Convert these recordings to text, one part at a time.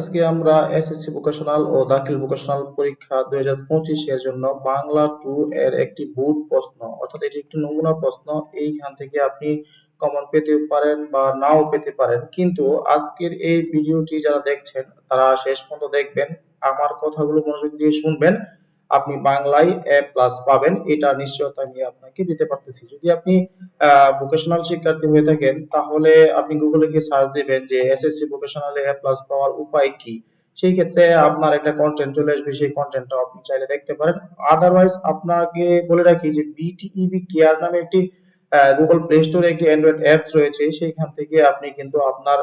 আজকে আমরা SSC vocational ও দাখিল ভোকেশনাল পরীক্ষা 2025 এর জন্য বাংলা 2 এর একটি বোর্ড প্রশ্ন, অর্থাৎ এটি একটি নমুনা প্রশ্ন। এইখান থেকে আপনি কমন পেতে পারেন বা নাও পেতে পারেন। কিন্তু আজকের এই ভিডিওটি যারা দেখছেন, তারা শেষ পর্যন্ত দেখবেন। আমার কথাগুলো মনোযোগ দিয়ে শুনবেন। আপনি বাংলায় এ প্লাস পাবেন, এটা নিশ্চয়তা আমি আপনাকে দিতে পারতেছি। যদি আপনি ভোকেশনাল শিক্ষার্থী হয়ে থাকেন, তাহলে আপনি গুগলে গিয়ে সার্চ দিবেন যে এসএসসি ভোকেশনালে এ প্লাস পাওয়ার উপায় কি। সেই ক্ষেত্রে আপনার একটা কন্টেন্ট চলে আসবে, সেই কন্টেন্টটা আপনি চাইলে দেখতে পারেন। আদারওয়াইজ আপনাকে বলে রাখি যে বিটিইবি কেয়ার নামে একটি গুগল প্লে স্টোরে একটি অ্যান্ড্রয়েড অ্যাপস রয়েছে, সেইখান থেকে আপনি কিন্তু আপনার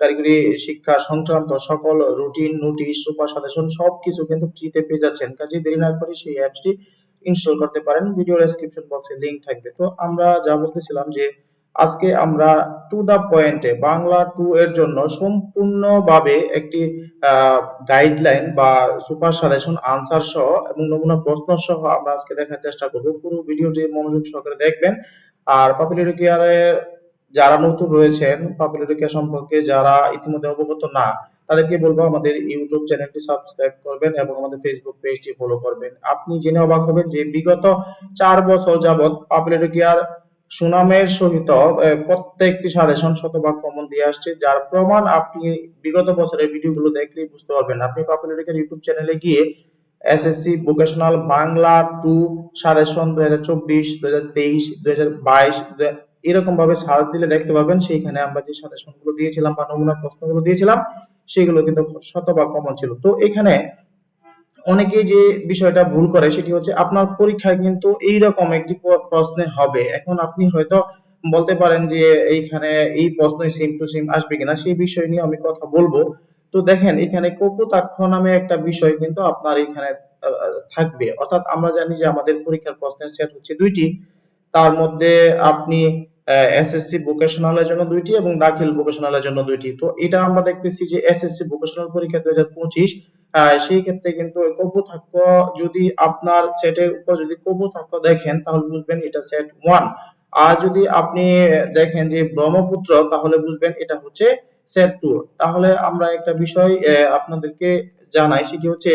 কারিগরি, শিক্ষা, সংক্রান্ত সকল রুটিন নোটিশ সুপার সাজেশন সবকিছু কিন্তু ফ্রিতে পেয়ে যাচ্ছেন। কাজে দেরি না করে সেই অ্যাপসটি ইনস্টল করতে পারেন। ভিডিও ডেসক্রিপশন বক্সে লিংক থাকবে। তো আমরা যা বলতেছিলাম যে, আজকে আমরা টু দা পয়েন্টে বাংলা টু এর জন্য সম্পূর্ণভাবে একটি গাইডলাইন বা সুপার সাজেশন আনসার সহ এবং নমুনা প্রশ্ন সহ আমরা আজকে দেখার চেষ্টা করব। পুরো ভিডিওটি মনোযোগ সহকারে দেখবেন। আর পপুলারিটি কেয়ারের যারা নতুন রয়েছেন পপুলারিটি কেয়ার সম্পর্কে যারা ইতিমধ্যে অবগত না, তাদেরকে বলব আমাদের ইউটিউব চ্যানেলটি সাবস্ক্রাইব করবেন এবং আমাদের ফেসবুক পেজটি ফলো করবেন। আপনি জেনে অবাক হবেন যে বিগত চার বছর যাবৎ পপুলারিটি কেয়ার সুনামের সহিত প্রত্যেকটি সাজেশন শতভাগ কমন দিয়ে আসছে, যার প্রমাণ আপনি বিগত বছরের ভিডিওগুলো দেখলেই বুঝতে পারবেন। আপনি পপুলারিটি কেয়ার ইউটিউব চ্যানেলে গিয়ে SSC vocational Bangla two suggestion দুই হাজার চব্বিশ, দুই হাজার তেইশ, দুই হাজার বাইশ এরকম ভাবে সার্চ দিলে দেখতে পাবেন, সেইখানে আমরা যে সাজেশনগুলো দিয়েছিলাম বা নমুনা প্রশ্নগুলো দিয়েছিলাম, সেগুলো কিন্তু শতভাগ কমন ছিল। তো এখানে অনেকেই যে বিষয়টা ভুল করে, সেটি হচ্ছে আপনার পরীক্ষায় কিন্তু এইরকম একটি প্রশ্নে হবে। এখন আপনি হয়তো বলতে পারেন যে এইখানে এই প্রশ্ন সেম টু সেম আসবে কিনা, সেই বিষয় নিয়ে আমি কথা বলব। তো দেখেন, এখানে কপোতাক্ষ নামে একটা বিষয় কিন্তু আপনার এখানে থাকবে। অর্থাৎ আমরা জানি যে আমাদের পরীক্ষার প্রশ্নের সেট হচ্ছে দুইটি। তার মধ্যে আপনি এসএসসি ভোকেশনালের জন্য দুইটি এবং দাখিল ভোকেশনালের জন্য দুইটি। তো এটা আমরা দেখতেছি যে এসএসসি ভোকেশনাল পরীক্ষা দুই হাজার পঁচিশ সেই ক্ষেত্রে কিন্তু কপোতাক্ষ যদি আপনার সেটের উপর যদি কপোতাক্ষ দেখেন, তাহলে বুঝবেন এটা সেট ওয়ান আর যদি আপনি দেখেন যে ব্রহ্মপুত্র, তাহলে বুঝবেন এটা হচ্ছে সেট টু তাহলে আমরা একটা বিষয় আপনাদেরকে জানাই, সেটি হচ্ছে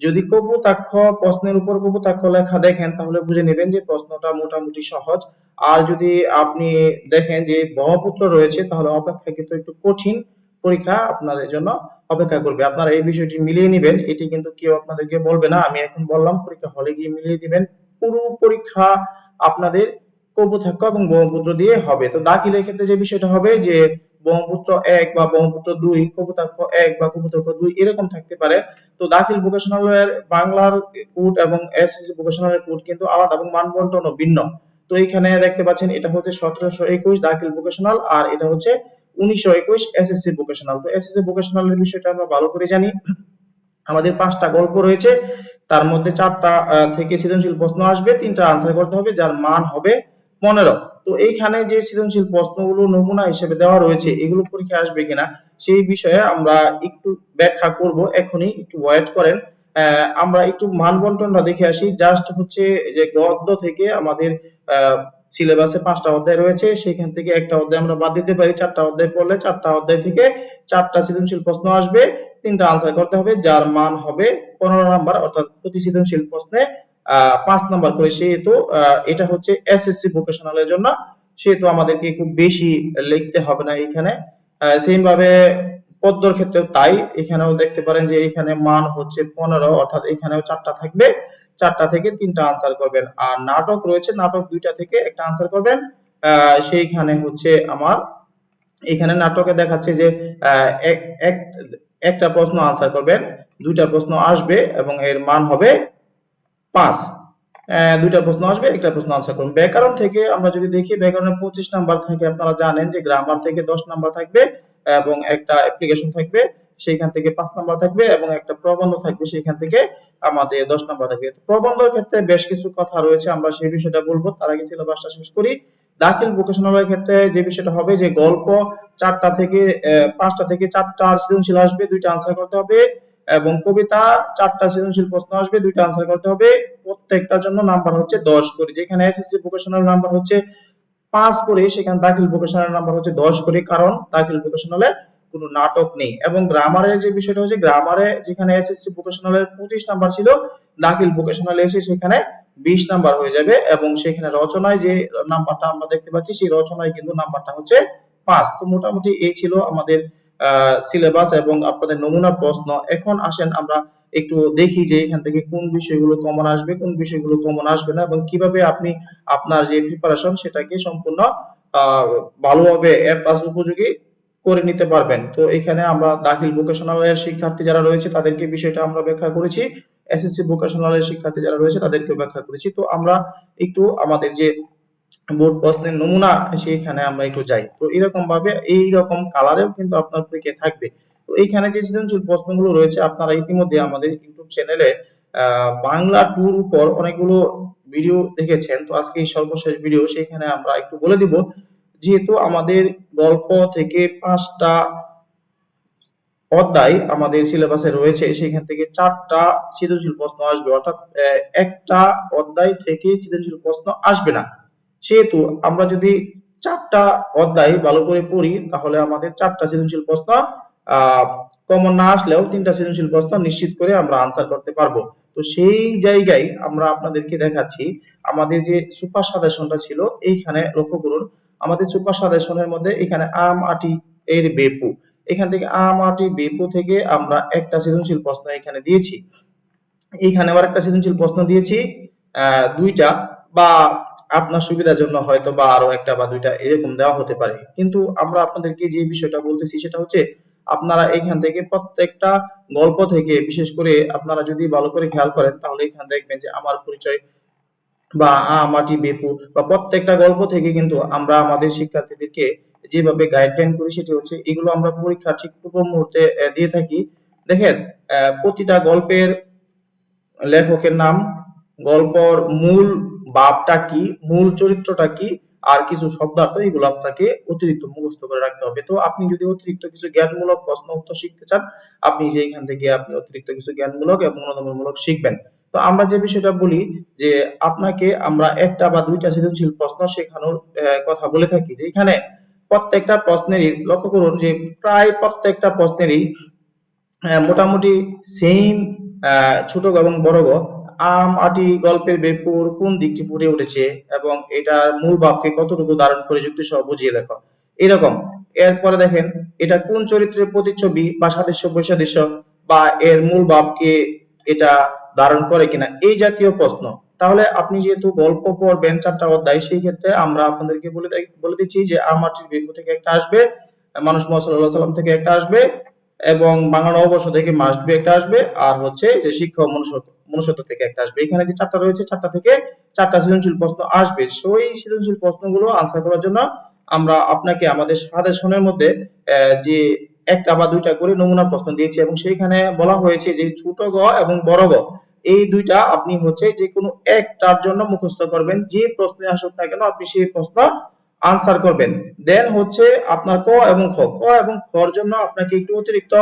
যদি কপোতাক্ষ প্রশ্নের উপর কপোতাক্ষ লেখা দেখেন, তাহলে বুঝে নেবেন যে প্রশ্নটা মোটামুটি সহজ। আর যদি আপনি দেখেন যে ব্রহ্মপুত্র রয়েছে, তাহলে অপেক্ষাকৃত একটু কঠিন পরীক্ষা আপনাদের জন্য অপেক্ষা করবে। আপনারা এই বিষয়টি মিলিয়ে নেবেন, এটি কিন্তু কেউ আপনাদেরকে বলবে না। আমি এখন বললাম, পরীক্ষা হলে গিয়ে মিলিয়ে দিবেন। পুরো পরীক্ষা আপনাদের কপোতাক্ষ এবং ব্রহ্মপুত্র দিয়ে হবে। তো দাখিলের ক্ষেত্রে যে বিষয়টা হবে যে, ব্রহ্মপুত্র এক বা ব্রহ্মপুত্র দুই কপোতাক্ষ এক বা কপোতাক্ষ দুই এরকম থাকতে পারে। তো দাখিল ভোকেশনালের বাংলার কোড এবং এসএসসি ভোকেশনালের কোড কিন্তু আলাদা এবং মান বন্টন ভিন্ন। তো এখানে দেখতে পাচ্ছেন এটা হচ্ছে সতেরোশো একুশ দাখিল ভোকেশনাল আর এটা হচ্ছে উনিশশো একুশ এসএসসি ভোকেশনাল তো এসএসসি ভোকেশনালের বিষয়টা আমরা ভালো করে জানি। আমাদের পাঁচটা গল্প রয়েছে। তার মধ্যে চারটা থেকে সৃজনশীল প্রশ্ন আসবে। তিনটা আনসার করতে হবে, যার মান হবে পনেরো। তো এইখানে যে সৃজনশীল প্রশ্নগুলো নমুনা হিসেবে দেওয়া রয়েছে, এগুলো পরীক্ষা আসবে কিনা, সেই বিষয়ে আমরা একটু ব্যাখ্যা করব। এখনই একটু ওয়েট করেন। আমরা একটু মান বন্টনটা দেখে আসি। জাস্ট হচ্ছে যে গদ্য থেকে আমাদের সিলেবাসে পাঁচটা অধ্যায় রয়েছে। সেখান থেকে একটা অধ্যায় আমরা বাদ দিতে পারি। চারটা অধ্যায় পড়লে চারটা অধ্যায় থেকে চারটা সৃজনশীল প্রশ্ন আসবে। তিনটা আনসার করতে হবে, যার মান হবে পনেরো নাম্বার, অর্থাৎ প্রতি সৃজনশীল প্রশ্নে পাঁচ নাম্বার করে। সেহেতু এটা হচ্ছে এসএসসি ভোকেশনালের জন্য। সেহেতু আমাদেরকে খুব বেশি লিখতে হবে না এখানে। সেম ভাবে পদ্মর ক্ষেত্রেও তাই। এখানেও দেখতে পারেন যে এখানে মান হচ্ছে পনেরো, অর্থাৎ এখানেও চারটা থাকবে। চারটা থেকে তিনটা আনসার করবেন। আর নাটক রয়েছে, নাটক দুইটা থেকে একটা আনসার করবেন। সেইখানে হচ্ছে আমার, এখানে নাটকে দেখাচ্ছে যে একটা প্রশ্ন আনসার করবেন, দুইটা প্রশ্ন আসবে এবং এর মান হবে পাঁচ। দুইটা প্রশ্ন আসবে, একটা প্রশ্ন আনসার করুন ব্যাকরণ থেকে আমরা যদি দেখি, ব্যাকরণে পঁচিশ নাম্বার থাকে, আপনারা জানেন যে গ্রামার থেকে দশ নাম্বার থাকবে। এবং একটা অ্যাপ্লিকেশন থাকবে, সেইখান থেকে পাঁচ নাম্বার থাকবে এবং একটা প্রবন্ধ থাকবে, সেইখান থেকে আমাদের দশ নাম্বার থাকবে। প্রবন্ধের ক্ষেত্রে বেশ কিছু কথা রয়েছে, আমরা সেই বিষয়টা বলব। তার আগে সিলেবাসটা শেষ করি। দাখিল ভোকেশনালের ক্ষেত্রে যে বিষয়টা হবে যে গল্প চারটা থেকে পাঁচটা থেকে চারটা সৃজনশীল আসবে, দুইটা আনসার করতে হবে। এবং কবিতা, চারটা সৃজনশীল প্রশ্ন আসবে, দুইটা আনসার করতে হবে। প্রত্যেকটার জন্য নাম্বার হচ্ছে দশ করে। যেখানে এসএসসি ভোকেশনাল নাম্বার হচ্ছে পাঁচ করে সেখানে দাখিল ভোকেশনাল নাম্বার হচ্ছে দশ করে, কারণ দাখিল ভোকেশনালে কোনো নাটক নেই। এবং গ্রামারের যে বিষয়টা হচ্ছে গ্রামারে যেখানে এসএসসি ভোকেশনালের পঁচিশ নাম্বার ছিল, দাখিল ভোকেশনালে এসে সেখানে বিশ নাম্বার হয়ে যাবে। এবং সেখানে রচনায় যে নাম্বারটা আমরা দেখতে পাচ্ছি, সেই রচনায় কিন্তু নাম্বারটা হচ্ছে পাঁচ তো মোটামুটি এই ছিল আমাদের সিলেবাস এবং আপনাদের নমুনা প্রশ্ন। এখন আসেন আমরা একটু দেখি যে এখান থেকে কোন বিষয়গুলো কমন আসবে, কোন বিষয়গুলো কমন আসবে না এবং কীভাবে আপনি আপনার যে প্রিপারেশন সেটাকে সম্পূর্ণ ভালোভাবে এ প্লাস উপযোগী করে নিতে পারবেন। তো এখানে আমরা দাখিল ভোকেশনালের শিক্ষার্থী যারা রয়েছে, তাদেরকে বিষয়টা আমরা ব্যাখ্যা করেছি। এসএসসি ভোকেশনালের শিক্ষার্থী যারা রয়েছে তাদেরকে ব্যাখ্যা করেছি। তো আমরা একটু আমাদের যে বোর্ড প্রশ্নের নমুনা সেইখানে আমরা একটু যাই। তো এরকম ভাবে এই রকম কালারেও কিন্তু আপনার পরীক্ষায় থাকবে। তো এইখানে যে সৃজনশীল প্রশ্নগুলো রয়েছে, আপনারা ইতিমধ্যে আমাদের ইউটিউব চ্যানেলে বাংলা টুর উপর অনেকগুলো ভিডিও দেখেছেন। তো আজকে এই সর্বশেষ ভিডিও সেখানে আমরা একটু বলে দিব। যেহেতু আমাদের গল্প থেকে পাঁচটা অধ্যায় আমাদের সিলেবাসে রয়েছে সেখান থেকে চারটা সৃজনশীল প্রশ্ন আসবে। অর্থাৎ একটা অধ্যায় থেকে সৃজনশীল প্রশ্ন আসবে না। সেহেতু আমরা যদি চারটা অধ্যায় ভালো করে পড়ি, তাহলে আমাদের চারটা সৃজনশীল প্রশ্ন কমন না আসলেও তিনটা সৃজনশীল প্রশ্ন নিশ্চিত করে আমরা আনসার করতে পারব। তো সেই জায়গায় আমরা আপনাদেরকে দেখাচ্ছি, আমাদের যে সুপার সাজেশনটা ছিল, এইখানে লক্ষ্য করুন, আমাদের সুপার সাজেশনের মধ্যে এখানে আম, আটি এর বেপু। এখান থেকে আম, আটি, বেপু থেকে আমরা একটা সৃজনশীল প্রশ্ন এখানে দিয়েছি। এইখানে আবার একটা সৃজনশীল প্রশ্ন দিয়েছি দুইটা বা আপনার সুবিধার জন্য হয়তো বা আরও একটা বা দুইটা এরকম দেওয়া হতে পারে। কিন্তু আমরা আপনাদেরকে যে বিষয়টা বলতেছি সেটা হচ্ছে আপনারা এখান থেকে প্রত্যেকটা গল্প থেকে, বিশেষ করে আপনারা যদি ভালো করে খেয়াল করেন, তাহলে এখানে দেখবেন যে আমার পরিচয় বা আ মাটি বেপু বা প্রত্যেকটা গল্প থেকে কিন্তু আমরা আমাদের শিক্ষার্থীদেরকে যেভাবে গাইডলাইন করি সেটি হচ্ছে এগুলো আমরা পরীক্ষা ঠিক পূর্ব মুহূর্তে দিয়ে থাকি। দেখেন প্রতিটা গল্পের লেখকের নাম, গল্পর মূল ভাবটা কি, মূল চরিত্রটা কি আর কিছু শব্দার্থ এগুলো আপনাকে অতিরিক্ত মুখস্থ করে রাখতে হবে। তো আপনি যদি অতিরিক্ত কিছু জ্ঞানমূলক প্রশ্ন উত্তর শিখতে চান, আপনি যে এখান থেকে আপনি অতিরিক্ত কিছু জ্ঞানমূলক এবং অনুধাবনমূলক শিখবেন। তো আমরা যে বিষয়টা বলি যে আপনাকে আমরা একটা বা দুইটা সৃজনশীল প্রশ্ন শেখানোর কথা বলে থাকি যে এখানে প্রত্যেকটা প্রশ্নেরই লক্ষ্য করুন যে প্রায় প্রত্যেকটা প্রশ্নেরই মোটামুটি সেম ছোট এবং বড় গ আম, আটি, গল্পের বেপুর কোন দিকটি ফুটে উঠেছে এবং এটার মূল ভাবকে কতটুকু ধারণ করে যুক্তি সহ বুঝিয়ে লেখো। এরকম। এরপরে দেখেন, এটা কোন চরিত্রের প্রতিচ্ছবি বা সাদৃশ্য বৈসাদৃশ্য বা এর মূল ভাবকে এটা ধারণ করে কিনা? এই জাতীয় প্রশ্ন। তাহলে আপনি যেহেতু গল্প পড়বেন চারটা অধ্যায়, সেই ক্ষেত্রে আমরা আপনাদেরকে বলে বলে দিচ্ছি যে, আম, আটির বেপু থেকে একটা আসবে, মানুষ মোহাম্মদ সাল্লাম থেকে একটা আসবে এবং বাংলা নববর্ষ থেকে মাস্ট বি একটা আসবে, আর হচ্ছে যে শিক্ষা মনুষ্যত্ব থেকে একটা আসবে। এখানে যে চারটা রয়েছে, চারটা থেকে চারটা সৃজনশীল প্রশ্ন আসবে। সেই সৃজনশীল প্রশ্নগুলো আনসার করার জন্য আমরা আপনাকে আমাদের সাজেশনের মধ্যে যে একটা বা দুইটা করে নমুনা প্রশ্ন দিয়েছি এবং সেইখানে বলা হয়েছে যে ছোট গ এবং বড় গ, এই দুইটা আপনি হচ্ছে যে কোনো একটার জন্য মুখস্থ করবেন। যে প্রশ্নে আসুক না কেন, আপনি সেই প্রশ্ন আনসার করবেন। দেন হচ্ছে আপনার ক এবং খ। ক এবং খর জন্য আপনাকে একটু অতিরিক্ত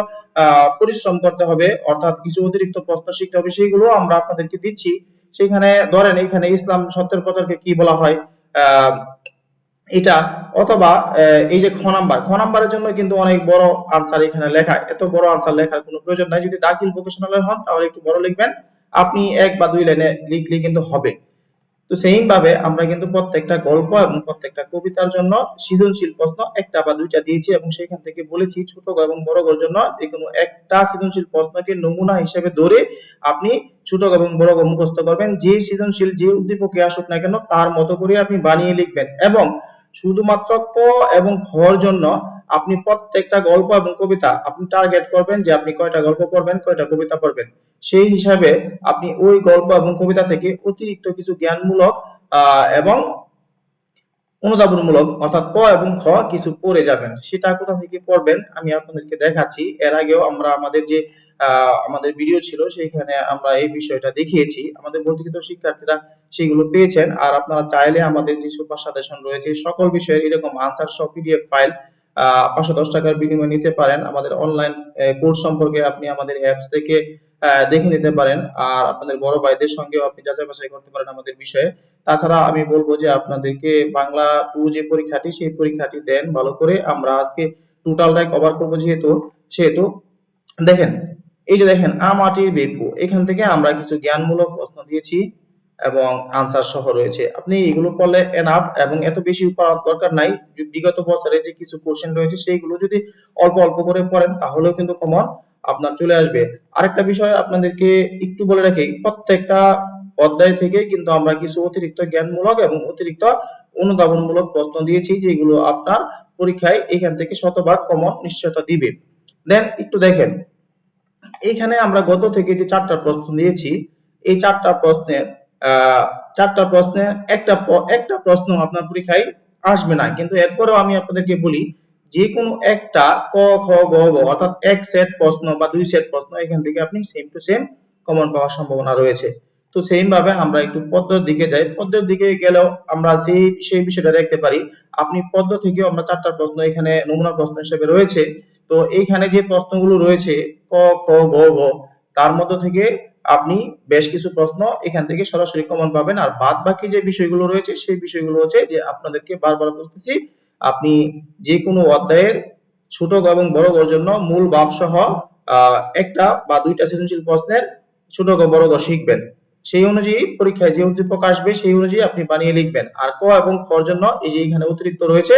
পরিশ্রম করতে হবে। অর্থাৎ কিছু অতিরিক্ত প্রশ্ন শিখতে হবে, সেইগুলো আমরা আপনাদেরকে দিচ্ছি। সেখানে ধরেন এখানে ইসলাম সত্যের প্রচারকে কি বলা হয়? এটা অথবা এই যে খ নাম্বার। খ নাম্বারের জন্য কিন্তু অনেক বড় আনসার এখানে লেখা। এত বড় আনসার লেখার কোনো প্রয়োজন নাই। যদি দাখিল ভোকেশনালের হন, তাহলে একটু বড় লিখবেন। আপনি এক বা দুই লাইনে লিখলে কিন্তু হবে। তো সেইম ভাবে আমরা কিন্তু প্রত্যেকটা গল্প এবং প্রত্যেকটা কবিতার জন্য সৃজনশীল প্রশ্ন একটা বা দুইটা দিয়েছি এবং সেখান থেকে বলেছি ছোট এবং বড় গর জন্য যে কোনো একটা সৃজনশীল প্রশ্নকে নমুনা হিসেবে ধরে আপনি ছোট এবং বড় গ মুখস্থ করবেন। যে সৃজনশীল, যে উদ্দীপকে আসুক না কেন তার মতো করে আপনি বানিয়ে লিখবেন এবং শুধুমাত্র ক এবং খর জন্য আপনি প্রত্যেকটা গল্প এবং কবিতা আপনি টার্গেট করবেন যে আপনি কয়টা গল্প পড়বেন, কয়টা কবিতা পড়বেন। সেই হিসাবে আপনি ওই গল্প এবং কবিতা থেকে অতিরিক্ত কিছু জ্ঞানমূলক এবং অনুধাবনমূলক অর্থাৎ ক এবং খ কিছু পড়ে যাবেন। সেটা কোথা থেকে পড়বেন আমি আপনাদেরকে দেখাচ্ছি। এর আগেও আমরা আমাদের যে আমাদের ভিডিও ছিল সেইখানে আমরা এই বিষয়টা দেখিয়েছি। আমাদের ভর্তিকৃত শিক্ষার্থীরা সেগুলো পেয়েছেন। আর আপনারা চাইলে আমাদের যে সুপার সাজেশন রয়েছে, সকল বিষয়ে এরকম আনসার সহ পিডিএফ ফাইল পাঁচশো দশ টাকার বিনিময়ে নিতে পারেন। আমাদের অনলাইন কোর্স সম্পর্কে আপনি আমাদের অ্যাপস থেকে দেখে নিতে পারেন। আর আপনাদের বড় ভাইদের সঙ্গেও আপনি যাচাই বাছাই করতে পারেন আমাদের বিষয়ে। তাছাড়া আমি বলব যে আপনাদেরকে বাংলা টু যে পরীক্ষাটি, সেই পরীক্ষাটি দেন ভালো করে। আমরা আজকে টোটালটাই কভার করব যেহেতু, সেহেতু দেখেন, এই যে দেখেন, আমাটির বেপু এখান থেকে আমরা কিছু জ্ঞানমূলক প্রশ্ন দিয়েছি। এবং আনসার সহ রয়েছে। আপনি এগুলো পড়লে এনাফ এবং এত বেশি পড়ার দরকার নাই। বিগত বছরে যে কিছু কোশ্চেন রয়েছে, সেইগুলো যদি অল্প অল্প করে পড়েন, তাহলেও কিন্তু কমন আপনার চলে আসবে। আরেকটা বিষয় আপনাদেরকে একটু বলে রাখি, প্রত্যেকটা অধ্যায় থেকে কিন্তু আমরা কিছু অতিরিক্ত জ্ঞানমূলক এবং অতিরিক্ত অনুধাবনমূলক প্রশ্ন দিয়েছি, যেগুলো আপনার পরীক্ষায় এখান থেকে শতভাগ কমন নিশ্চয়তা দিবে। দেন একটু দেখেন। এখানে আমরা গত থেকে যে চারটা প্রশ্ন নিয়েছি, এই চারটা প্রশ্নের চারটা প্রশ্নের একটা একটা প্রশ্ন আপনার পরীক্ষায় আসবে না। কিন্তু এরপরেও আমি আপনাদেরকে বলি, যে কোনো একটা ক, খ, গ ঘ অর্থাৎ এক সেট প্রশ্ন বা দুই সেট প্রশ্ন, এখান থেকে আপনি সেম টু সেম কমন পাওয়ার সম্ভাবনা রয়েছে। তো সেম ভাবে আমরা একটু পদ্মের দিকে যাই। পদ্মের দিকে গেলেও আমরা সেই সেই বিষয়টা দেখতে পারি, আপনি পদ্ম থেকেও আমরা চারটা প্রশ্ন এখানে নমুনা প্রশ্ন হিসেবে রয়েছে। তো এইখানে যে প্রশ্নগুলো রয়েছে, ক, খ, গ ঘ তার মধ্য থেকে আপনি বেশ কিছু প্রশ্ন এখান থেকে সরাসরি কমন পাবেন। আর বাদ বাকি যে বিষয়গুলো রয়েছে, সেই বিষয়গুলো হচ্ছে যে আপনাদেরকে বারবার বলতেছি, আপনি যে কোনো অধ্যায়ের ছোট এবং বড় গর জন্য মূল ভাব সহ একটা বা দুইটা সৃজনশীল প্রশ্নের ছোট বড় গ শিখবেন। সেই অনুযায়ী পরীক্ষায় যে উদ্দীপক আসবে, সেই অনুযায়ী আপনি বানিয়ে লিখবেন। আর ক এবং খর জন্য এই যে এখানে অতিরিক্ত রয়েছে,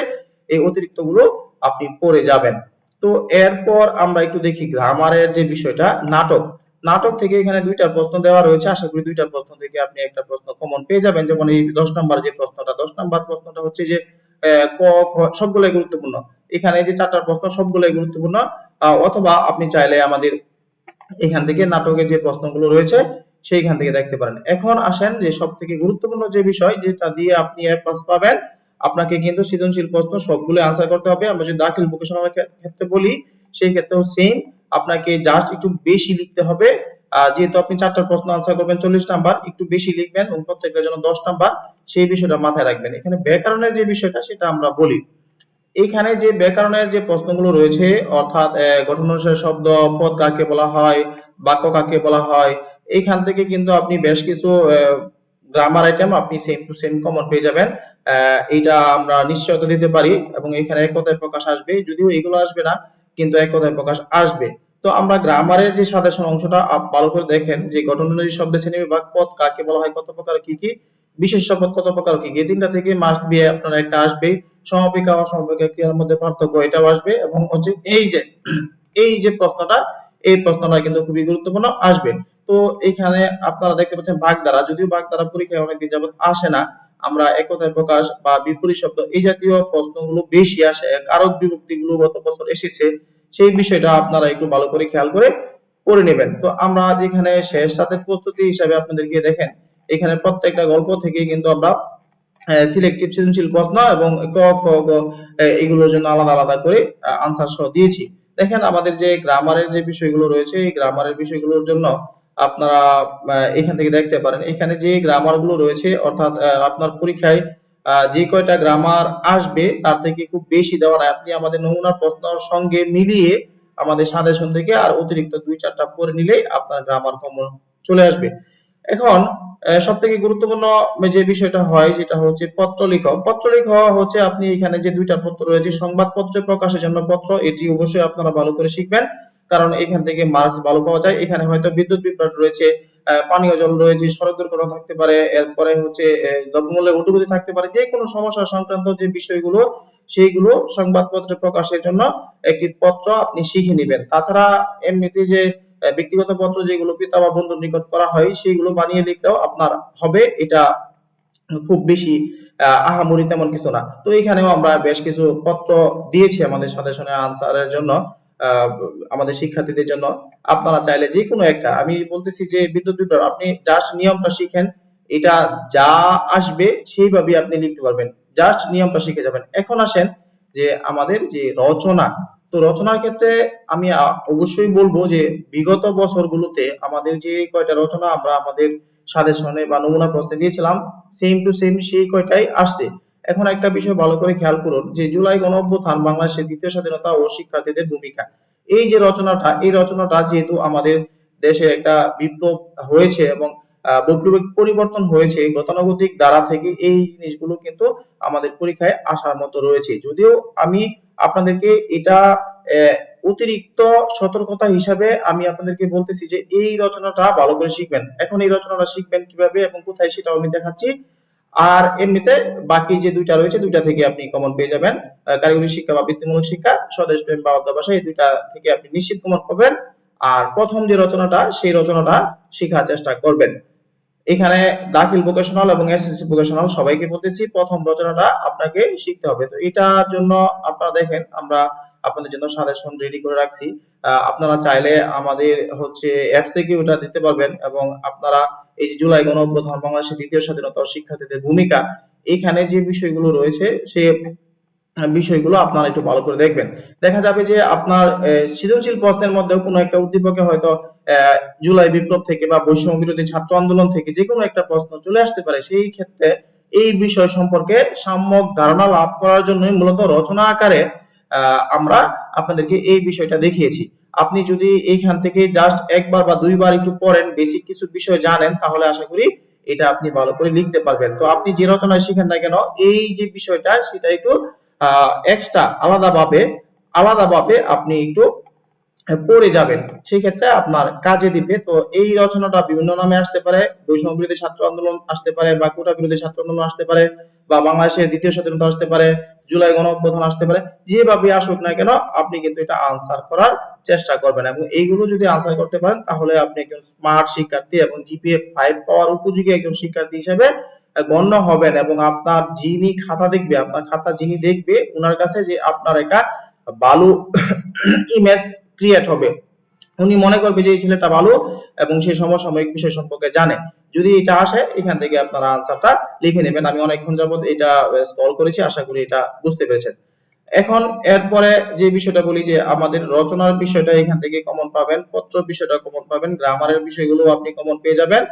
এই অতিরিক্তগুলো আপনি পড়ে যাবেন। তো এরপর আমরা একটু দেখি গ্রামারের যে বিষয়টা, নাটক। নাটক থেকে এখানে দুইটা প্রশ্ন দেওয়া রয়েছে। আশা করি দুইটা প্রশ্ন থেকে আপনি একটা প্রশ্ন কমন পেয়ে যাবেন। যেমন এই দশ নম্বর যে প্রশ্নটা, দশ নম্বর প্রশ্নটা হচ্ছে যে ক, খ সবগুলোই গুরুত্বপূর্ণ। এখানে যে চারটা প্রশ্ন সবগুলোই গুরুত্বপূর্ণ। অথবা আপনি চাইলে আমাদের এখান থেকে নাটকের যে প্রশ্নগুলো রয়েছে, সেইখান থেকে দেখতে পারেন। এখন আসেন যে সব থেকে গুরুত্বপূর্ণ যে বিষয়, যেটা দিয়ে আপনি এ পাবেন, আপনাকে কিন্তু সৃজনশীল প্রশ্ন সবগুলো আনসার করতে হবে। আমরা যদি দাখিল ভোকেশনাল ক্ষেত্রে বলি, সেই ক্ষেত্রেও সেম আপনাকে জাস্ট একটু বেশি লিখতে হবে। যেহেতু আপনি চারটা প্রশ্ন আনসার করবেন, চল্লিশ নাম্বার, একটু বেশি লিখবেন এবং প্রত্যেকটার জন্য দশ নাম্বার, সেই বিষয়টা মাথায় রাখবেন। এখানে ব্যাকরণের যে বিষয়টা, সেটা আমরা বলি। এইখানে যে ব্যাকরণের যে প্রশ্নগুলো রয়েছে, অর্থাৎ গঠন অনুসারে শব্দ, পদ কাকে বলা হয়, বাক্য কাকে বলা হয় এইখান থেকে কিন্তু আপনি বেশ কিছু গ্রামার আইটেম আপনি সেম টু সেম কমন পেয়ে যাবেন। এইটা আমরা নিশ্চয়তা দিতে পারি এবং এখানে এক কথায় প্রকাশ আসবে। যদিও এগুলো আসবে না কিন্তু এক কথায় প্রকাশ আসবে। তো আমরা গ্রামারের যে সাজেশন অংশটা ভালো করে দেখেন, যে গঠন অনুযায়ী শব্দ শ্রেণি বিভাগ পদ কাকে বলা হয়, কত প্রকার, কি কি? বিশেষ শব্দ কত প্রকার, কি এই তিনটা থেকে মাস্ট বি আপনার একটা আসবে। সমাপিকা, অসমাপিকা ক্রিয়ার মধ্যে পার্থক্য এটাও আসবে এবং হচ্ছে এই যে এই যে প্রশ্নটা, এই প্রশ্নটা কিন্তু খুবই গুরুত্বপূর্ণ আসবে। তো এখানে আপনারা দেখতে পাচ্ছেন দ্বারা যদিও দ্বারা পরীক্ষায় অনেকদিন যাবত আসে না আমরা একতায় প্রকাশ বা বিপরীত শব্দ এই জাতীয় প্রশ্নগুলো বেশি আসে কারক বিভক্তি গুলো গত বছর এসেছে, সেই বিষয়টা আপনারা একটু ভালো করে খেয়াল করে পড়ে নেবেন। তো আমরা যেখানে শেষ সাথে প্রস্তুতি হিসাবে আপনাদেরকে দেখেন, এখানে প্রত্যেকটা গল্প থেকে কিন্তু আমরা সিলেক্টিভ সৃজনশীল প্রশ্ন এবং ক, খ, গ এগুলোর জন্য আলাদা আলাদা করে আনসার সহ দিয়েছি। দেখেন আমাদের যে গ্রামারের যে বিষয়গুলো রয়েছে, এই গ্রামারের বিষয়গুলোর জন্য আপনারা এখান থেকে দেখতে পারেন। এখানে যে গ্রামারগুলো রয়েছে, অর্থাৎ আপনার পরীক্ষায় যে কয়টা গ্রামার আসবে, তার থেকে খুব বেশি দেওয়া নাই। আপনি আমাদের নমুনা প্রশ্নের সঙ্গে মিলিয়ে আমাদের সাজেশন থেকে আর অতিরিক্ত দুই চারটা পড়ে নিলেই আপনার গ্রামার কমন চলে আসবে। এখন সব থেকে গুরুত্বপূর্ণ যে বিষয়টা হয়, যেটা হচ্ছে পত্রলেখ পত্রলেখ হচ্ছে আপনি এখানে যে দুইটা পত্র রয়েছে, সংবাদপত্রে প্রকাশের জন্য পত্র, এটি অবশ্যই আপনারা ভালো করে শিখবেন। কারণ এখান থেকে মার্কস ভালো পাওয়া যায়। এখানে হয়তো বিদ্যুৎ বিভ্রাট রয়েছে পানীয় জল রয়েছে সড়ক দুর্ঘটনা থাকতে পারে এরপরে হচ্ছে দ্রব্যমূল্যের ঊর্ধ্বগতি থাকতে পারে যে কোনো সমস্যা সংক্রান্ত যে বিষয়গুলো সেইগুলো সংবাদপত্রে প্রকাশের জন্য একটি পত্র আপনি শিখে নেবেন। তাছাড়া এমনিতে যে ব্যক্তিগত পত্র যেগুলো পিতা বা বন্ধুর নিকট করা হয় সেগুলো বানিয়ে লিখলেও আপনার হবে এটা খুব বেশি আহ, আহামরি তেমন কিছু না। তো এখানেও আমরা বেশ কিছু পত্র দিয়েছি আমাদের সাজেশনের আনসারের জন্য। আমাদের শিক্ষার্থীদের জন্য আপনারা চাইলে যে কোনো একটা, আমি বলতেছি যে বিদ্যুৎ বিভ্রাট আপনি জাস্ট নিয়মটা শিখেন, এটা যা আসবে সেইভাবে আপনি লিখতে পারবেন। জাস্ট নিয়মটা শিখে যাবেন। এখন আসেন যে আমাদের যে রচনা, তো রচনার ক্ষেত্রে আমি অবশ্যই বলব যে বিগত বছরগুলোতে আমাদের যে কয়টা রচনা আমরা আমাদের সাজেশনে বা নমুনা প্রশ্নে দিয়েছিলাম সেম টু সেম সেই কয়টাই আসছে। এখন একটা বিষয় ভালো করে খেয়াল করুন যে জুলাই গণ অভ্যুত্থান বাংলাদেশের দ্বিতীয় স্বাধীনতা ও শিক্ষার্থীদের ভূমিকা। এই যে রচনাটা, এই রচনাটা যেহেতু আমাদের দেশে একটা বিপ্লব হয়েছে এবং বৈপ্লবিক পরিবর্তন হয়েছে, গতানুগতিক ধারা থেকে এই জিনিসগুলো কিন্তু আমাদের পরীক্ষায় আসার মতো রয়েছে। যদিও আমি আপনাদেরকে এটা অতিরিক্ত সতর্কতা হিসাবে আমি আপনাদেরকে বলতেছি যে এই রচনাটা ভালো করে শিখবেন। এখন এই রচনাটা শিখবেন কীভাবে এবং কোথায় সেটাও আমি দেখাচ্ছি। আর এমনিতে বাকি যে দুইটা রয়েছে, দুইটা থেকে আপনি কমন পেয়ে যাবেন। কারিগরি শিক্ষা বা বৃত্তিমূলক শিক্ষা, স্বদেশ, প্রেম বা অধ্যবসায় এই দুইটা থেকে আপনি নিশ্চিত কমন পাবেন। আর প্রথম যে রচনাটা, সেই রচনাটা শেখার চেষ্টা করবেন। এখানে দাখিল ভোকেশনাল এবং এসএসসি ভোকেশনাল সবাইকে বলতেছি, প্রথম রচনাটা আপনাকে শিখতে হবে। তো এটার জন্য আপনারা দেখেন, আমরা আপনাদের জন্য সাজেশন রেডি করে রাখছি। আপনারা চাইলে আমাদের হচ্ছে অ্যাপ থেকে ওটা দিতে পারবেন এবং আপনারা এই যে জুলাই গণ অভ্যুত্থান বাংলাদেশের দ্বিতীয় স্বাধীনতা শিক্ষার্থীদের ভূমিকা, এখানে যে বিষয়গুলো রয়েছে, সে বিষয়গুলো আপনারা একটু ভালো করে দেখবেন। দেখা যাবে যে আপনার সৃজনশীল প্রশ্নের মধ্যেও কোনো একটা উদ্দীপকে হয়তো জুলাই বিপ্লব থেকে বা বৈষম্য বিরোধী ছাত্র আন্দোলন থেকে যে কোনো একটা প্রশ্ন চলে আসতে পারে। সেই ক্ষেত্রে এই বিষয় সম্পর্কে সাম্যক ধারণা লাভ করার জন্যই মূলত রচনা আকারে আমরা আপনাদেরকে এই বিষয়টা দেখিয়েছি। আপনি যদি এইখান থেকে জাস্ট একবার বা দুইবার একটু পড়েন বেসিক কিছু বিষয় জানেন, তাহলে আশা করি এটা আপনি ভালো করে লিখতে পারবেন। তো আপনি যে রচনায় শিখেন না কেন, এই যে বিষয়টা, সেটা একটু এক্সট্রা আলাদাভাবে আলাদাভাবে আপনি একটু পড়ে যাবেন। সেই ক্ষেত্রে আপনার কাজে দিবে। তো এই রচনাটা বিভিন্ন নামে আসতে পারে বৈষম্য বিরোধী ছাত্র আন্দোলন আসতে পারে বা কোটা বিরোধী ছাত্র আন্দোলন আসতে পারে। বা বাংলাদেশের দ্বিতীয় স্বাধীনতা আসতে পারে, জুলাই গণ অভ্যুত্থান আসতে পারে, যেভাবে আসুক না কেন, আপনি কিন্তু এটা আনসার করার চেষ্টা করবেন। এবং এইগুলো যদি আনসার করতে পারেন, তাহলে আপনি একজন স্মার্ট শিক্ষার্থী এবং জিপিএ ফাইভ পাওয়ার উপযোগী একজন শিক্ষার্থী হিসেবে গণ্য হবেন এবং আপনার যিনি খাতা দেখবে, আপনার খাতা যিনি দেখবে ওনার কাছে যে আপনার একটা ভালো ইমেজ ক্রিয়েট হবে। উনি মনে করবে যে এই ছেলেটা ভালো এবং সে সমসাময়িক বিষয় সম্পর্কে জানে। যদি এটা আসে, এখান থেকে আপনারা আনসারটা লিখে নেবেন। আমি অনেকক্ষণ যাবত এটা স্ক্রল করেছি, আশা করি এটা বুঝতে পেরেছেন। এখন এরপরে যে বিষয়টা বলি যে আমাদের রচনার বিষয়টা এখান থেকে কমন পাবেন পত্র বিষয়টা কমন পাবেন, গ্রামারের বিষয়গুলো আপনি কমন পেয়ে যাবেন।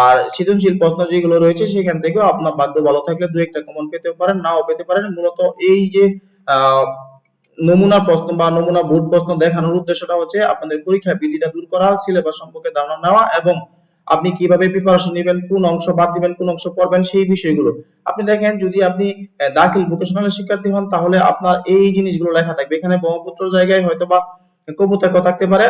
আর সৃজনশীল প্রশ্ন যেগুলো রয়েছে, সেখান থেকেও আপনার ভাগ্য ভালো থাকলে দু একটা কমন পেতে পারেন, নাও পেতে পারেন। মূলত এই যে নমুনা প্রশ্ন বা নমুনা বোর্ড প্রশ্ন দেখানোর উদ্দেশ্যটা হচ্ছে আপনাদের পরীক্ষা বিধিটা দূর করা সিলেবাস সম্পর্কে ধারণা নেওয়া এবং আপনি কীভাবে প্রিপারেশন নেবেন, কোন অংশ বাদ দিবেন, কোন অংশ পড়বেন, সেই বিষয়গুলো। আপনি দেখেন, যদি আপনি দাখিল ভোকেশনাল শিক্ষার্থী হন, তাহলে আপনার এই জিনিসগুলো লেখা থাকবে। এখানে ব্রহ্মপুত্র জায়গায় হয়তো বা কবুতর থাকতে পারে,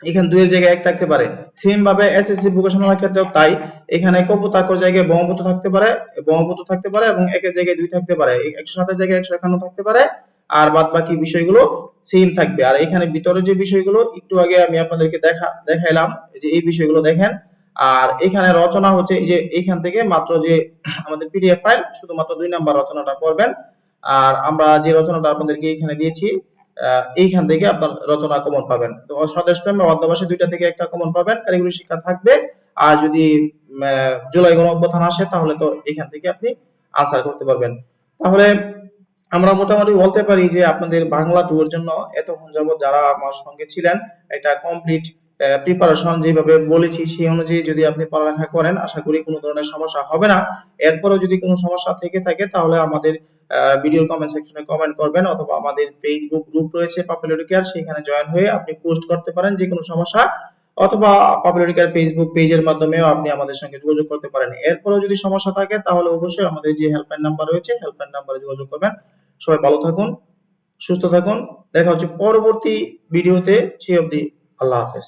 এখানে দুইয়ের জায়গায় এক থাকতে পারে। সেম ভাবে এসএসসি ভোকেশনাল ক্ষেত্রেও তাই, এখানে কপোতাকর জায়গায় ব্রহ্মপুত্র থাকতে পারে, ব্রহ্মপুত্র থাকতে পারে এবং একের জায়গায় দুই থাকতে পারে। একশো সাতের জায়গায় একশো একান্ন থাকতে পারে, আর বাদ বাকি বিষয়গুলো সেম থাকবে। আর এখানে ভিতরে যে বিষয়গুলো, একটু আগে আমি আপনাদেরকে দেখা, দেখাইলাম যে এই বিষয়গুলো দেখেন। আর এখানে রচনা হচ্ছে যে এখান থেকে মাত্র যে আমাদের পিডিএফ ফাইল শুধুমাত্র দুই নাম্বার রচনাটা পড়বেন। আর আমরা যে রচনাটা আপনাদেরকে এখানে দিয়েছি এইখান থেকে আপনার রচনা কমন পাবেন। তো স্বদেশ প্রেম বা অধ্যবসায় দুইটা থেকে একটা কমন পাবেন কারিগরি শিক্ষা থাকবে। আর যদি জুলাই গণ অভ্যুত্থান আসে, তাহলে তো এখান থেকে আপনি আনসার করতে পারবেন। তাহলে আমরা মোটামুটি বলতে পারি যে আপনাদের বাংলা টু এর জন্য এতক্ষণ যাবত যারা আমার সঙ্গে ছিলেন এটা কমপ্লিট প্রিপারেশন যেভাবে বলেছি সেই অনুযায়ী যদি আপনি পড়ালেখা করেন, আশা করি কোনো ধরনের সমস্যা হবে না। এরপরেও যদি কোনো সমস্যা থেকে থাকে, তাহলে আমাদের ভিডিওর কমেন্ট সেকশনে কমেন্ট করবেন অথবা আমাদের ফেসবুক গ্রুপ রয়েছে পপুলার সেখানে জয়েন হয়ে আপনি পোস্ট করতে পারেন যে কোনো সমস্যা, অথবা পপুলার কেয়ার ফেসবুক পেজের মাধ্যমেও আপনি আমাদের সঙ্গে যোগাযোগ করতে পারেন। এরপরেও যদি সমস্যা থাকে, তাহলে অবশ্যই আমাদের যে হেল্পলাইন নাম্বার রয়েছে হেল্পলাইন নাম্বারে যোগাযোগ করবেন। সবাই ভালো থাকুন সুস্থ থাকুন। দেখা হচ্ছে পরবর্তী ভিডিওতে। সে অবধি আল্লাহ হাফেজ।